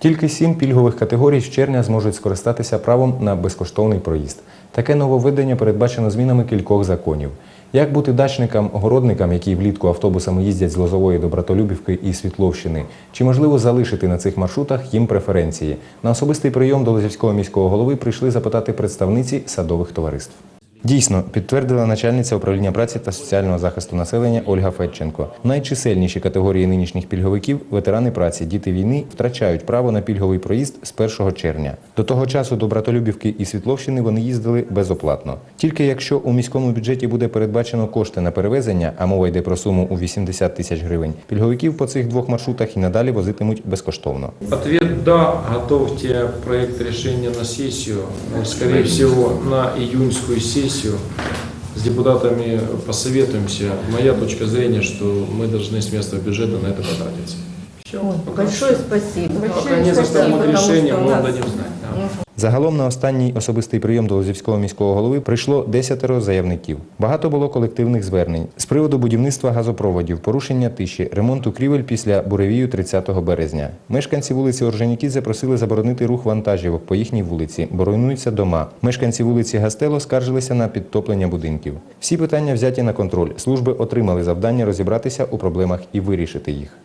Тільки сім пільгових категорій з червня зможуть скористатися правом на безкоштовний проїзд. Таке нововведення передбачено змінами кількох законів. Як бути дачникам, городникам, які влітку автобусами їздять з Лозової до Братолюбівки і Світловщини? Чи можливо залишити на цих маршрутах їм преференції? На особистий прийом до Лозівського міського голови прийшли запитати представниці садових товариств. Дійсно, підтвердила начальниця управління праці та соціального захисту населення Ольга Федченко. Найчисельніші категорії нинішніх пільговиків ветерани праці, діти війни втрачають право на пільговий проїзд з 1 червня. До того часу до Братолюбівки і Світловщини вони їздили безоплатно. Тільки якщо у міському бюджеті буде передбачено кошти на перевезення, а мова йде про суму у 80 тисяч гривень, пільговиків по цих двох маршрутах і надалі возитимуть безкоштовно. Ответ «да». Готовьте проект решения на сессию. Мы, Скорее всего, на июньскую сессию с депутатами посоветуемся. Моя точка зрения, что мы должны с места бюджета на это потратиться. Все. Большое спасибо. Пока не составим решение, мы вам дадим знать. Загалом на останній особистий прийом до Лозівського міського голови прийшло десятеро заявників. Багато було колективних звернень з приводу будівництва газопроводів, порушення тиші, ремонту крівель після буревію 30 березня. Мешканці вулиці Орджонікідзе просили заборонити рух вантажівок по їхній вулиці, бо руйнуються дома. Мешканці вулиці Гастело скаржилися на підтоплення будинків. Всі питання взяті на контроль. Служби отримали завдання розібратися у проблемах і вирішити їх.